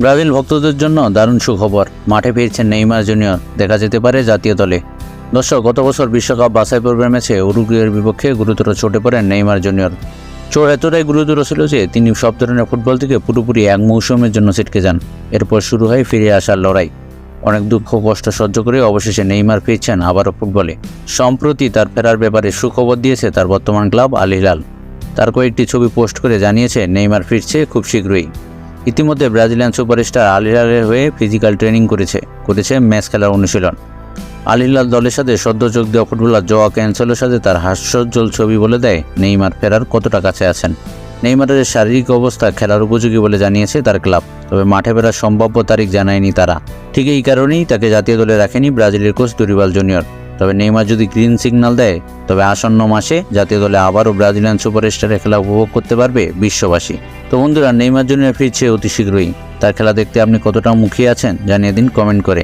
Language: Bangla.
ব্রাজিল ভক্তদের জন্য দারুণ সুখবর। মাঠে ফিরছেন নেইমার জুনিয়র। দেখা যেতে পারে জাতীয় দলে। দর্শক, গত বছর বিশ্বকাপ বাছাই পর্বের ম্যাচে উরুগুয়ের বিপক্ষে গুরুতর চোটে পড়েন নেইমার জুনিয়র। চোট এতটাই গুরুতর ছিল যে তিনি সব ধরনের ফুটবল থেকে পুরোপুরি এক মৌসুমের জন্য ছিটকে যান। এরপর শুরু হয় ফিরে আসার লড়াই। অনেক দুঃখ কষ্ট সহ্য করে অবশেষে নেইমার ফিরছেন আবারও ফুটবলে। সম্প্রতি তার ফেরার ব্যাপারে সুখবর দিয়েছে তার বর্তমান ক্লাব আল হিলাল। তার কয়েকটি ছবি পোস্ট করে জানিয়েছে, নেইমার ফিরছে খুব শীঘ্রই। ইতিমধ্যে ব্রাজিলিয়ান সুপারস্টার আলহিলালের হয়ে ফিজিক্যাল ট্রেনিং করেছে করেছে ম্যাচ খেলার অনুশীলন। আল হিলাল দলের সাথে সদ্য যোগ দেওয়া ফুটবলার জোয়া ক্যান্সেলের সাথে তার হাস্যোজ্জ্বল ছবি বলে দেয় নেইমার। ফেরার কতটা কাছে আছেন? নেইমারের শারীরিক অবস্থা খেলার উপযোগী বলে জানিয়েছে তার ক্লাব, তবে মাঠে ফেরার সম্ভাব্য তারিখ জানায়নি তারা। ঠিক এই কারণেই তাকে জাতীয় দলে রাখেনি ব্রাজিলের কোচ দুরিবাল জুনিয়র। তবে নেইমার যদি গ্রিন সিগন্যাল দেয়, তবে আসন্ন মাসে জাতীয় দলে আবারও ব্রাজিলিয়ান সুপারস্টারের খেলা উপভোগ করতে পারবে বিশ্ববাসী। তো বন্ধুরা, নেইমার জুনিয়র ফিরছে অতি শীঘ্রই। তার খেলা দেখতে আপনি কতটা মুখিয়ে আছেন জানিয়ে দিন কমেন্ট করে।